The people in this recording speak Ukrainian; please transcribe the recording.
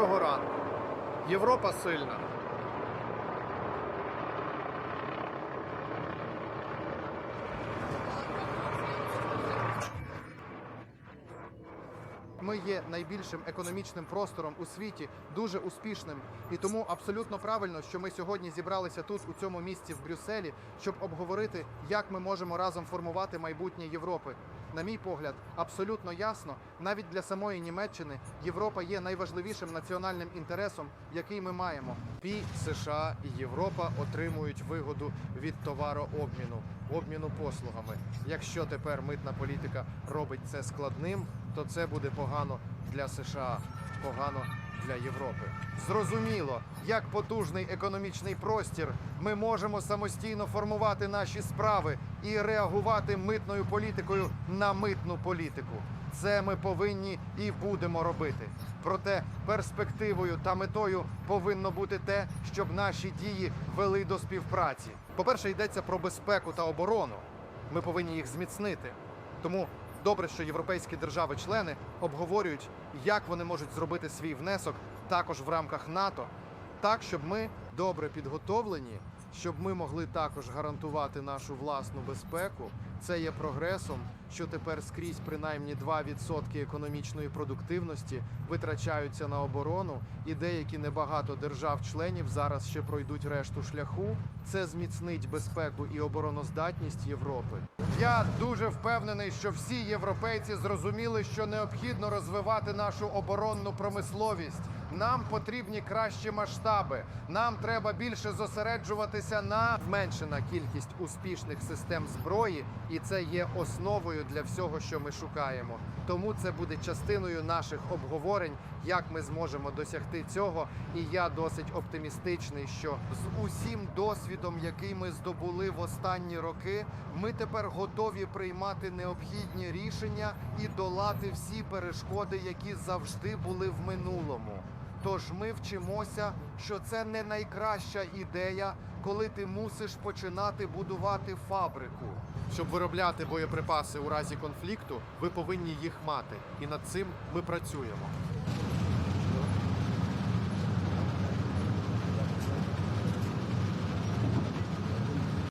Доброго ранку. Європа сильна. Ми є найбільшим економічним простором у світі, дуже успішним. І тому абсолютно правильно, що ми сьогодні зібралися тут, у цьому місці в Брюсселі, щоб обговорити, як ми можемо разом формувати майбутнє Європи. На мій погляд, абсолютно ясно, навіть для самої Німеччини Європа є найважливішим національним інтересом, який ми маємо. Пі США і Європа отримують вигоду від товарообміну, обміну послугами. Якщо тепер митна політика робить це складним, то це буде погано для США, погано для Європи. Зрозуміло, як потужний економічний простір ми можемо самостійно формувати наші справи і реагувати митною політикою на митну політику. Це ми повинні і будемо робити. Проте перспективою та метою повинно бути те, щоб наші дії вели до співпраці. По-перше, йдеться про безпеку та оборону. Ми повинні їх зміцнити. Тому добре, що європейські держави-члени обговорюють, як вони можуть зробити свій внесок також в рамках НАТО, так, щоб ми добре підготовлені, щоб ми могли також гарантувати нашу власну безпеку. Це є прогресом, що тепер скрізь принаймні 2% економічної продуктивності витрачаються на оборону, і деякі небагато держав-членів зараз ще пройдуть решту шляху. Це зміцнить безпеку і обороноздатність Європи. Я дуже впевнений, що всі європейці зрозуміли, що необхідно розвивати нашу оборонну промисловість. Нам потрібні кращі масштаби. Нам треба більше зосереджуватися на зменшена кількість успішних систем зброї, і це є основою для всього, що ми шукаємо. Тому це буде частиною наших обговорень, як ми зможемо досягти цього. І я досить оптимістичний, що з усім досвідом, який ми здобули в останні роки, ми тепер готові приймати необхідні рішення і долати всі перешкоди, які завжди були в минулому. Тож ми вчимося, що це не найкраща ідея, коли ти мусиш починати будувати фабрику. Щоб виробляти боєприпаси у разі конфлікту, ви повинні їх мати. І над цим ми працюємо.